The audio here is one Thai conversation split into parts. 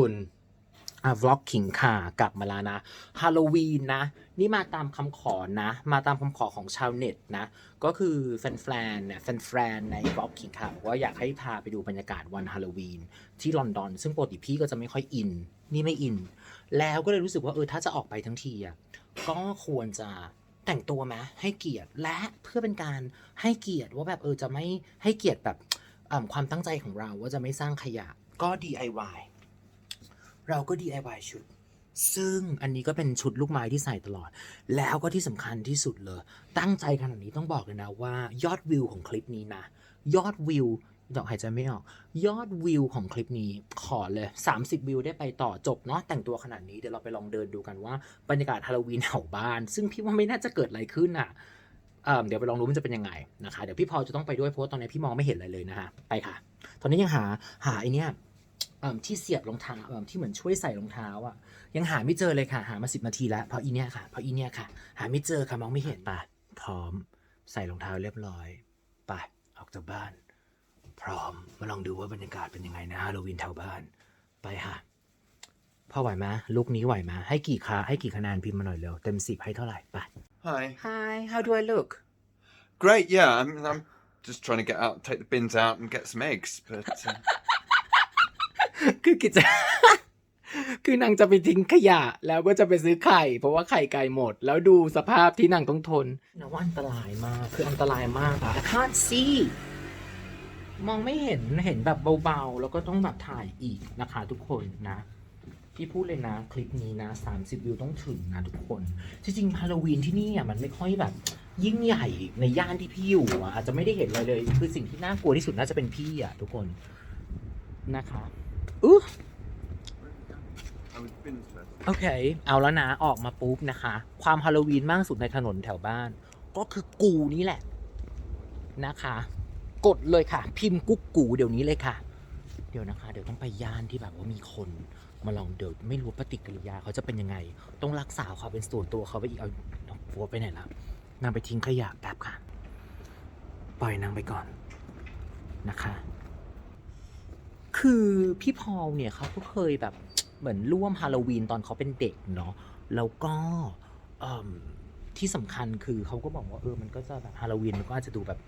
คุณอะวล็อกขิงข่ากลับมาแล้วนะฮาโลวีนนะ นี่มาตามคำขอนะ มาตามคำขอของชาวเน็ตนะ ก็คือแฟนๆเนี่ยแฟนๆในวล็อกขิงข่าบอกว่าอยากให้พาไปดูบรรยากาศวันฮาโลวีนที่ลอนดอน ซึ่งปกติพี่ก็จะไม่ค่อยอิน นี่ไม่อิน แล้วก็เลยรู้สึกว่าเออถ้าจะออกไปทั้งทีอะก็ควรจะแต่งตัวไหมให้เกียรติและเพื่อเป็นการให้เกียรติว่าแบบเออจะไม่ให้เกียรติแบบความตั้งใจของเราว่าจะไม่สร้างขยะก็ DIY เราก็ DIY ชุด ซึ่งอันนี้ก็เป็นชุดลูกไม้ที่ใส่ตลอด แล้วก็ที่สำคัญที่สุดเลย ตั้งใจขนาดนี้ต้องบอกเลยนะว่ายอดวิวของคลิปนี้นะ ยอดวิวดอกหายใจไม่ออก ยอดวิวของคลิปนี้ขอเลย 30 วิวได้ไปต่อจบเนาะแต่งตัวขนาดนี้เดี๋ยวเราไปลองเดินดูกันว่าบรรยากาศฮาโลวีนแถวบ้าน ซึ่งพี่ว่าไม่น่าจะเกิดอะไรขึ้นอะเอเดี๋ยวไปลองดูมันจะเป็นยังไงนะคะ เดี๋ยวพี่พอจะต้องไปด้วยเพราะตอนนี้พี่มองไม่เห็นอะไรเลยนะฮะไปค่ะ ตอนนี้ยังหาหาไอเนี้ย ที่เสียบรองเท้าเอิ่มที่เหมือนช่วยใส่รองเท้าอะยังหาไม่เจอเลยค่ะ หามาสิบนาทีแล้วเพราะอีเนี้ยค่ะเพราะอีเนี้ยค่ะ หาไม่เจอค่ะมองไม่เห็นไปพร้อม ใส่รองเท้าเรียบร้อยไปออกจากบ้าน พร้อมมาลองดูว่าบรรยากาศเป็นยังไงนะฮาโลวีนแถวบ้านไปค่ะพ่อไหวไหมลุกนี้ไหวไหมให้กี่คะให้กี่คะแนนพิมพ์มาหน่อยเร็วเต็มสิบให้เท่าไหร่ไป Hi. Hi how do I look Great, yeah. I'm, I'm just trying to get out, take the bins out, and get some eggs. But uh, คือกิจ คือนางจะไปทิ้งขยะ แล้วก็จะไปซื้อไข่ เพราะว่าไข่ไก่หมด แล้วดูสภาพที่นางต้องทนนะว่าอันตรายมาก คืออันตรายมากอะ I can't see มองไม่เห็น เห็นแบบเบาๆ แล้วก็ต้องแบบถ่ายอีกนะคะทุกคนนะ พี่พูดเลยนะ คลิปนี้นะ 30 วิวต้องถึงนะทุกคน จริงๆฮาโลวีนที่นี่อะมันไม่ค่อยแบบ ยิ่งใหญ่ในย่านที่พี่อยู่อะอาจจะไม่ได้เห็นอะไรเลย คือสิ่งที่น่ากลัวที่สุดน่าจะเป็นพี่อะทุกคนนะคะ อู้ I was bins fast. โอเค เอาแล้วนะออกมาปุ๊บนะคะ ความฮาโลวีนมากสุดในถนนแถวบ้าน ก็คือกูนี่แหละนะคะ กดเลยค่ะ พิมพ์กุ๊กกูเดี๋ยวนี้เลยค่ะ เดี๋ยวนะคะ เดี๋ยวต้องไปย่านที่แบบว่ามีคน มาลองเดี๋ยวไม่รู้ปฏิกิริยาเขาจะเป็นยังไง ต้องรักษาความเป็นส่วนตัวเขาไปอีกเอาเอาฟัวไปไหนล้วนางไปทิ้งขยะแป๊บค่ะ ปล่อยนางไปก่อนนะคะ คือพี่พอลเนี่ยเขาก็เคยแบบเหมือนร่วมฮาโลวีนตอนเขาเป็นเด็กเนาะแล้วก็ที่สำคัญคือเขาก็บอกว่าเออมันก็จะแบบฮาโลวีนมันก็อาจจะดูแบบ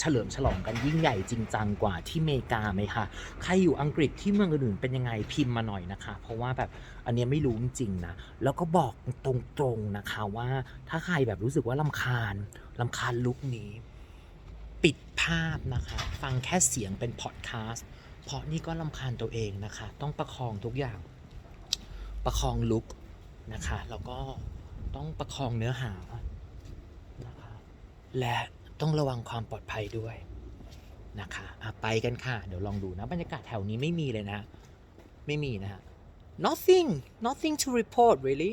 เฉลิมฉลองกันยิ่งใหญ่จริงจังกว่าที่เมกาไหมคะใครอยู่อังกฤษที่เมืองอื่นเป็นยังไงพิมพ์มาหน่อยนะคะ เพราะว่าแบบอันนี้ไม่รู้จริงนะ แล้วก็บอกตรงๆนะคะว่าถ้าใครแบบรู้สึกว่าลำคาญลำคาญลุคนี้ ปิดภาพนะคะ ฟังแค่เสียงเป็นพอดแคสต์เพราะนี่ก็ลำคาญตัวเองนะคะ ต้องประคองทุกอย่าง ประคองลุกนะคะ แล้วก็ต้องประคองเนื้อหานะคะ และต้องระวังความปลอดภัยด้วยนะคะอะไปกันค่ะ เดี๋ยวลองดูนะ บรรยากาศแถวนี้ไม่มีเลยนะ ไม่มีนะฮะ nothing nothing to report really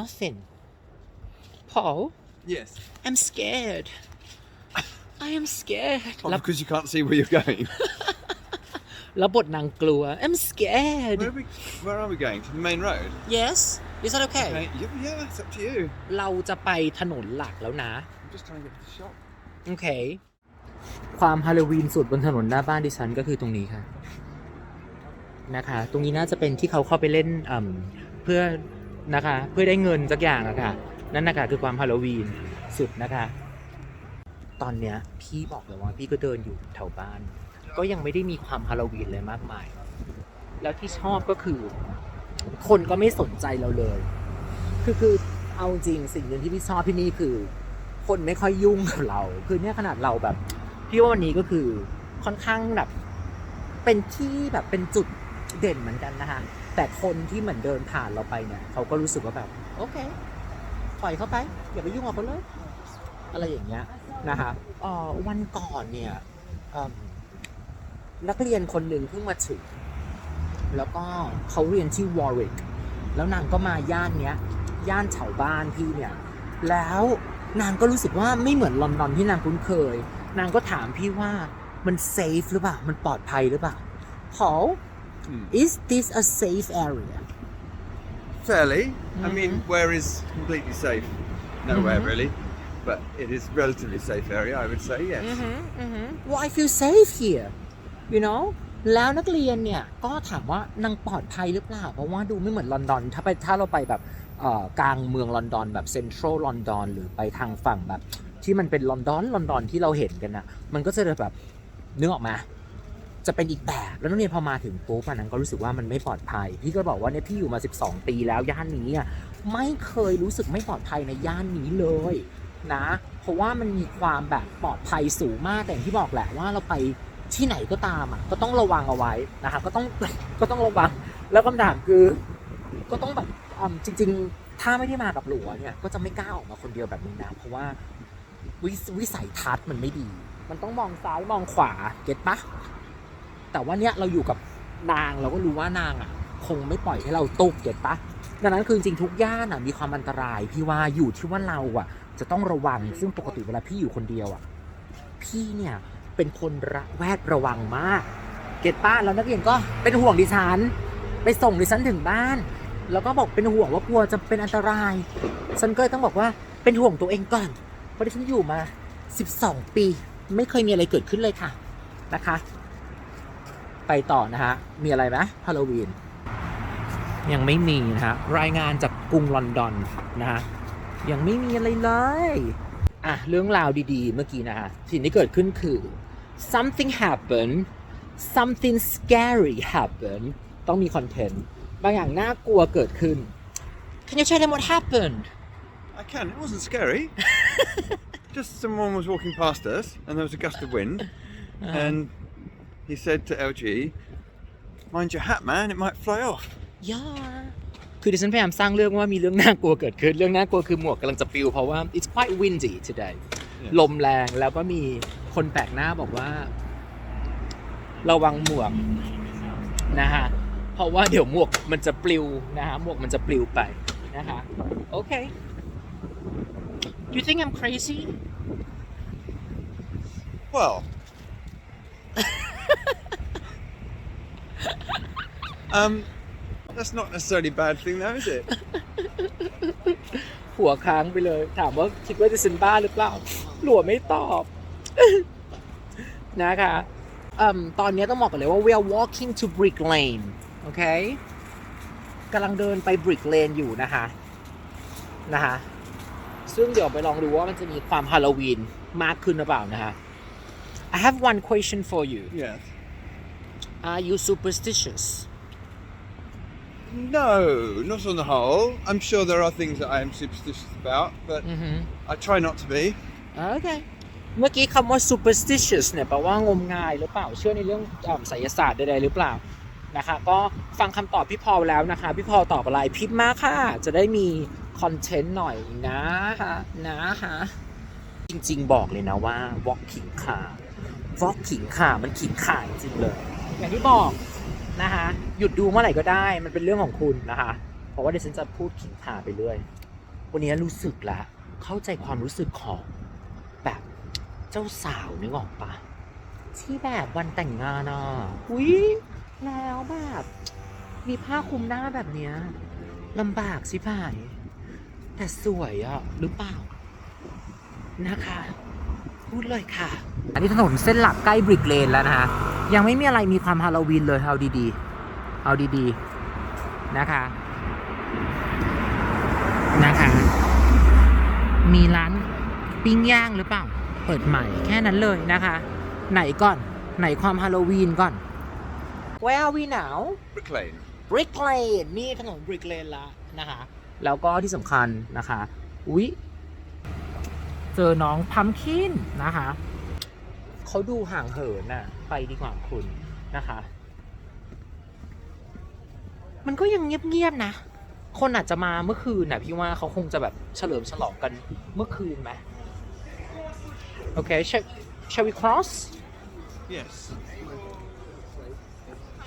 nothing Paul Yes. I'm scared I am scared Oh, แล้ว because you can't see where you're going. แล้วบทนางกลัว I'm scared where, are we, where are we going? To the main road? Yes is that okay Okay. Yeah, yeah, it's up to you. เราจะไปถนนหลักแล้วนะ I'm just trying to get to the shop. โอเค ความฮาโลวีนสุดบนถนนหน้าบ้านดิฉันก็คือตรงนี้ค่ะ นะคะ ตรงนี้น่าจะเป็นที่เขาเข้าไปเล่นอืมเพื่อนะคะ เพื่อได้เงินสักอย่างอะค่ะ นั่นนะคะคือความฮาโลวีนสุดนะคะ ตอนเนี้ยพี่บอกเลยว่าพี่ก็เดินอยู่แถวบ้าน ก็ยังไม่ได้มีความฮาโลวีนเลยมากมาย แล้วที่ชอบก็คือ คนก็ไม่สนใจเราเลย คือคือเอาจริงสิ่งหนึ่งที่พี่ชอบที่นี่คือ คนไม่ค่อยยุ่งกับเรา คือเนี่ยขนาดเราแบบพี่ว่าวันนี้ก็คือค่อนข้างแบบเป็นที่แบบเป็นจุดเด่นเหมือนกันนะคะแต่คนที่เหมือนเดินผ่านเราไปเนี่ยเขาก็รู้สึกว่าแบบ โอเคปล่อยเขาไป อย่าไปยุ่งกับเขาเลย อะไรอย่างเงี้ย นะคะเอ่อวันก่อนเนี่ยเอิ่มนักเรียนคนหนึ่งเพิ่งมาถึง แล้วก็เขาเรียนที่วอริกแล้วนางก็มาย่านเนี้ย ย่านแถวบ้านพี่เนี่ย แล้วนางก็รู้สึกว่าไม่เหมือนลอนดอนที่นางคุ้นเคย นางก็ถามพี่ว่ามันเซฟหรือเปล่า มันปลอดภัยหรือเปล่า Paul Hmm. is this a safe area Fairly. I mean, Mhm. where is completely safe? Nowhere Mhm. really. But it is relatively safe area, I would say. Yes. mm-hmm. Well I feel safe here you know แล้วนักเรียนเนี่ย ก็ถามว่านางปลอดภัยหรือเปล่า เพราะว่าดูไม่เหมือนลอนดอน ถ้าไปถ้าเราไปแบบกลางเมืองลอนดอนแบบเซ็นทรัลลอนดอนหรือไปทางฝั่งแบบ ที่มันเป็นลอนดอนลอนดอนที่เราเห็นกันนะมันก็จะแบบนึกออกมาจะเป็นอีกแบบแล้วนักเรียนพอมาถึงปุ๊บอะนางก็รู้สึกว่ามันไม่ปลอดภัย พี่ก็บอกว่าเนี่ยพี่อยู่มา 12 ปีแล้วย่านนี้อะไม่เคยรู้สึกไม่ปลอดภัยในย่านนี้เลย นะ เพราะว่ามันมีความแบบปลอดภัยสูงมากแต่อย่างที่บอกแหละว่าเราไปที่ไหนก็ตามอะก็ต้องระวังเอาไว้นะคะก็ต้องก็ต้องระวัง แล้วคำถามคือ ก็ต้องแบบอจริง ๆ ถ้าไม่ได้มากับหลัวเนี่ยก็จะไม่กล้าออกมาคนเดียวแบบนี้นะเพราะว่าวิวสัยทัศน์มันไม่ดี มันต้องมองซ้ายมองขวาเก็ตปะแต่ว่าเนี่ยเราอยู่กับนางเราก็รู้ว่านางอะ คงไม่ปล่อยให้เราตุกเก็ตปะดังนั้นคือจริงทุกย่านอะมีความอันตรายพี่ว่าอยู่ที่ว่าเราอะ จะต้องระวัง ซึ่งปกติเวลาพี่อยู่คนเดียวอะ พี่เนี่ยเป็นคนระแวดระวังมาก เกตป้าแล้วนักเรียนก็เป็นห่วงดิฉัน ไปส่งดิฉันถึงบ้าน แล้วก็บอกเป็นห่วงว่ากลัวจะเป็นอันตราย ฉันก็เลยต้องบอกว่าเป็นห่วงตัวเองก่อน เพราะที่ฉันอยู่มา 12 ปี ไม่เคยมีอะไรเกิดขึ้นเลยค่ะนะคะ ไปต่อนะฮะ มีอะไรไหมฮาโลวีนยังไม่มีนะฮะ รายงานจากกรุงลอนดอนนะฮะ ยังไม่มีอะไรเลย อะ เรื่องราวดีๆ เมื่อกี้นะฮะ สิ่งที่เกิดขึ้นคือ something happened something scary happened ต้องมีคอนเทนต์ บางอย่างน่ากลัวเกิดขึ้น Can you tell them what happened I can. It wasn't scary. Just someone was walking past us, and there was a gust of wind, and he said to LG, "Mind your hat, man. It might fly off." ย่า คือดิฉันพยายามสร้างเรื่องว่ามีเรื่องน่ากลัวเกิดขึ้น เรื่องน่ากลัวคือหมวกกำลังจะปลิวเพราะว่า it's quite windy today ลมแรงแล้วก็มีคนแปลกหน้าบอกว่า ระวังหมวกนะฮะเพราะว่าเดี๋ยวหมวกมันจะปลิวนะฮะหมวกมันจะปลิวไปนะฮะโอเค you think I'm crazy Well. um, that's not necessarily a bad thing, though, is it? หัวค้างไปเลย ถามว่าคิดว่าจะเซนบ้าหรือเปล่า หลัวไม่ตอบ นะคะเอิ่มตอนนี้ต้องบอกกันเลยว่า we are walking to Brick Lane โอเคกำลังเดินไป Brick Lane อยู่นะคะ นะคะ ซึ่งเดี๋ยวไปลองดูว่ามันจะมีความฮาโลวีนมากขึ้นหรือเปล่านะคะ I have one question for you Yes. Are you superstitious No, not on the whole. I'm sure there are things that I am superstitious about, but อือฮึ I try not to be. โอเคเมื่อกี้คำว่า superstitious เนี่ยแปลว่างมงายหรือเปล่า เชื่อในเรื่องอ่าไสยศาสตร์ใดๆหรือเปล่านะคะก็ฟังคำตอบพี่พอลแล้วนะคะ พี่พอลตอบอะไรพิมพ์มาค่ะ จะได้มีคอนเทนต์หน่อยนะคะนะคะจริงๆบอกเลยนะว่าวอกขิงข่าวอกขิงข่ามันขิงข่าจริงๆเลย อย่างที่บอก นะคะหยุดดูเมื่อไหร่ก็ได้มันเป็นเรื่องของคุณนะคะ เพราะว่าเดี๋ยวฉันจะพูดขิงข่าไปเรื่อย วันนี้รู้สึกละ เข้าใจความรู้สึกของแบบเจ้าสาวนึกออกปะที่แบบวันแต่งงานอะอุ้ยแล้วแบบมีผ้าคลุมหน้าแบบเนี้ยลำบากสิพ่ายแต่สวยอะหรือเปล่านะคะ พูดเลยค่ะ อันนี้ถนนเส้นหลักใกล้บริกเลนแล้วนะคะ ยังไม่มีอะไรมีความฮาโลวีนเลยเอาดีๆ เอาดีๆ นะคะ นะคะ มีร้านปิ้งย่างหรือเปล่า เปิดใหม่แค่นั้นเลยนะคะ ไหนก่อน ไหนความฮาโลวีนก่อน Where are we now Brick Lane. Brick Lane นี่ถนน Brick Lane ละนะคะ แล้วก็ที่สำคัญนะคะ อุ๊ย เจอน้องพัมคินนะคะ เขาดูห่างเหินน่ะ ไปดีกว่าคุณนะคะ มันก็ยังเงียบๆนะ คนอาจจะมาเมื่อคืนน่ะพี่ว่าเขาคงจะแบบเฉลิมฉลองกันเมื่อคืนไหมโอเค shall shall we cross Yes.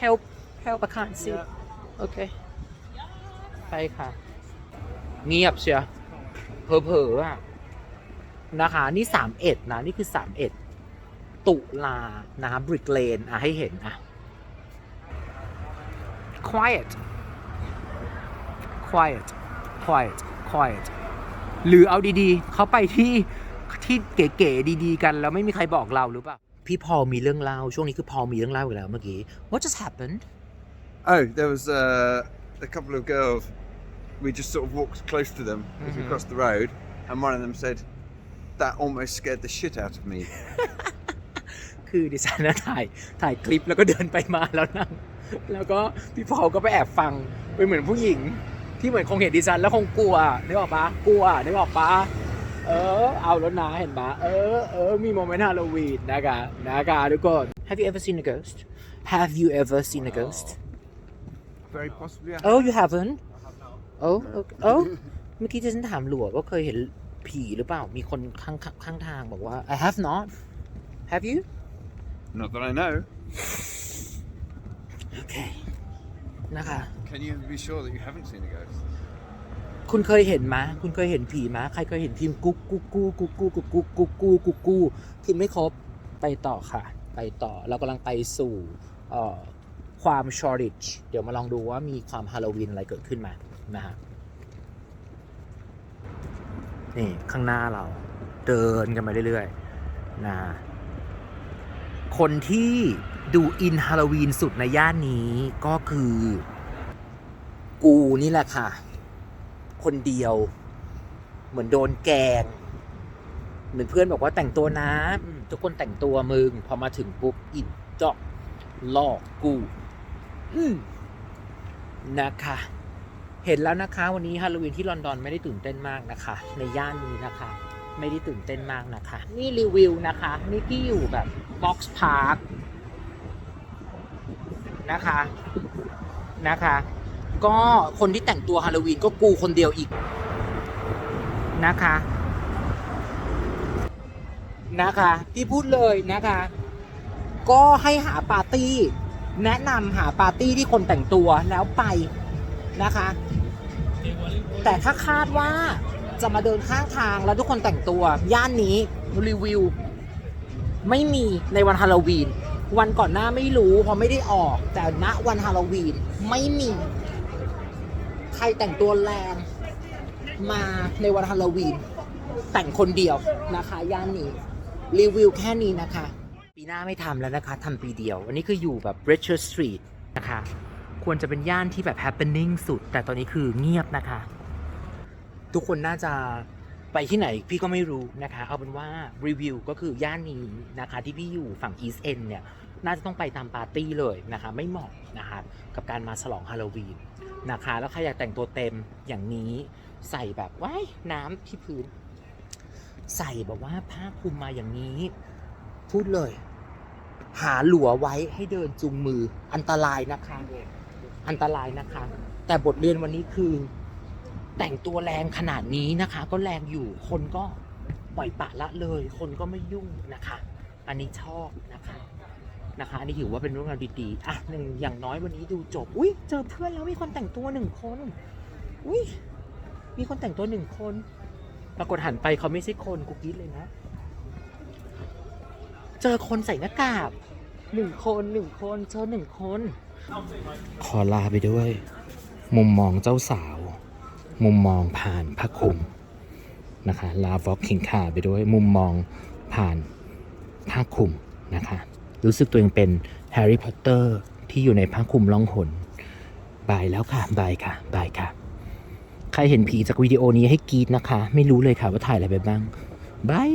help help I can't see โอเคไปค่ะ เงียบเชียวเผลอๆอะนะคะ นี่สามเอ็ดนะ นี่คือสามเอ็ด ตุลานะบริกเลนอะให้เห็นอะ quiet quiet quiet quiet หรือเอาดีๆ เขาไปที่ที่เก๋ๆดีๆ กัน แล้วไม่มีใครบอกเราหรือเปล่า พี่พอลมีเรื่องเล่า ช่วงนี้คือพอลมีเรื่องเล่าอีกแล้วเมื่อกี้ What just happened Oh, there was uh, a couple of girls. We just sort of walked close to them as we Mhm. crossed the road, and one of them said, "That almost scared the shit out of me." คือดิฉันนะถ่ายถ่ายคลิปแล้วก็เดินไปมาแล้วนั่งแล้วก็พี่พอลก็ไปแอบฟังเป็นเหมือนผู้หญิง ที่เหมือนคงเห็นดิฉันแล้วคงกลัวนึกออกปะกลัวนึกออกปะเออ เอาแล้วนะเห็นปะเออเออมีโมเมนต์ฮาโลวีนนะคะนะคะทุกคน Have you ever seen a ghost Have you ever seen a ghost Very possibly. I Oh you haven't Oh okay. Oh เมื่อกี้ที่ฉันถามหลวว่าเคยเห็นผีหรือเปล่า มีคนข้างข้างทางบอกว่า I have not Have you Not that I know. โอเคนะคะ Can you be sure that you haven't seen a ghost? คุณเคยเห็นมะคุณเคยเห็นผีมะใครเคยเห็นพิมพ์กุ๊กกุ๊กกูกุ๊กกูกุ๊กกูกุ๊กกูกุ๊กกูพิมพ์ไม่ครบไปต่อค่ะ ไปต่อเรากำลังไปสู่เอ่อความชอริชเดี๋ยวมาลองดูว่ามีความฮาโลวีนอะไรเกิดขึ้นมานะฮะนี่ข้างหน้าเราเดินกันมาเรื่อยๆนะ คนที่ดูอินฮาโลวีนสุดในย่านนี้ก็คือ กูนี่แหละค่ะ คนเดียว เหมือนโดนแกง เหมือนเพื่อนบอกว่าแต่งตัวนะ ทุกคนแต่งตัวมึง พอมาถึงปุ๊บอินจอกลอกกูนะคะ เห็นแล้วนะคะ วันนี้ฮาโลวีนที่ลอนดอนไม่ได้ตื่นเต้นมากนะคะ ในย่านนี้นะคะ ไม่ได้ตื่นเต้นมากนะคะ นี่รีวิวนะคะนี่ที่อยู่แบบบ็อกซ์พาร์คนะคะนะคะ ก็คนที่แต่งตัวฮาโลวีนก็กูคนเดียวอีกนะคะ นะคะ พี่พูดเลยนะคะ ก็ให้หาปาร์ตี้ แนะนำหาปาร์ตี้ที่คนแต่งตัวแล้วไปนะคะ แต่ถ้าคาดว่า จะมาเดินข้างทางแล้วทุกคนแต่งตัว ย่านนี้รีวิว ไม่มีในวันฮาโลวีน วันก่อนหน้าไม่รู้เพราะไม่ได้ออก แต่ณวันฮาโลวีนไม่มี ใครแต่งตัวแรงมาในวันฮาโลวีน แต่งคนเดียวนะคะ ย่านนี้ รีวิวแค่นี้นะคะ ปีหน้าไม่ทำแล้วนะคะทำปีเดียว อันนี้คืออยู่แบบ Richard Street นะคะ ควรจะเป็นย่านที่แบบ happening สุด แต่ตอนนี้คือเงียบนะคะ ทุกคนน่าจะไปที่ไหนพี่ก็ไม่รู้นะคะ เอาเป็นว่ารีวิวก็คือย่านนี้นะคะที่พี่อยู่ฝั่ง East End เนี่ยน่าจะต้องไปตามปาร์ตี้เลยนะคะ ไม่เหมาะนะคะกับการมาฉลองฮาโลวีนนะคะ แล้วใครอยากแต่งตัวเต็มอย่างนี้ใส่แบบว้ายน้ำที่พื้น ใส่แบบว่าผ้าคลุมมาอย่างนี้ พูดเลย หาหลัวไว้ให้เดินจูงมืออันตรายนะคะ อันตรายนะคะ แต่บทเรียนวันนี้คือ แต่งตัวแรงขนาดนี้นะคะ ก็แรงอยู่คนก็ปล่อยปะละเลย คนก็ไม่ยุ่งนะคะ อันนี้ชอบนะคะนะคะ อันนี้ถือว่าเป็นเรื่องราวดีๆอะหนึ่งอย่างน้อยวันนี้ดูจบ อุ้ยเจอเพื่อนแล้วมีคนแต่งตัวหนึ่งคน อุ้ยมีคนแต่งตัวหนึ่งคน ปรากฏหันไปเขาไม่ใช่คนกูกรีดเลยนะ เจอคนใส่หน้ากากหนึ่งคนหนึ่งคนเจอหนึ่งคน ขอลาไปด้วย มุมมองเจ้าสาว มุมมองผ่านผ้าคลุมนะคะลาวอกขิงคาไปด้วยมุมมองผ่านผ้าคลุมนะคะรู้สึกตัวเองเป็นแฮร์รี่พอตเตอร์ที่อยู่ในผ้าคลุมล่องหนบายแล้วค่ะบายค่ะบายค่ะ ใครเห็นผีจากวิดีโอนี้ให้กรีดนะคะ ไม่รู้เลยค่ะว่าถ่ายอะไรไปบ้างบาย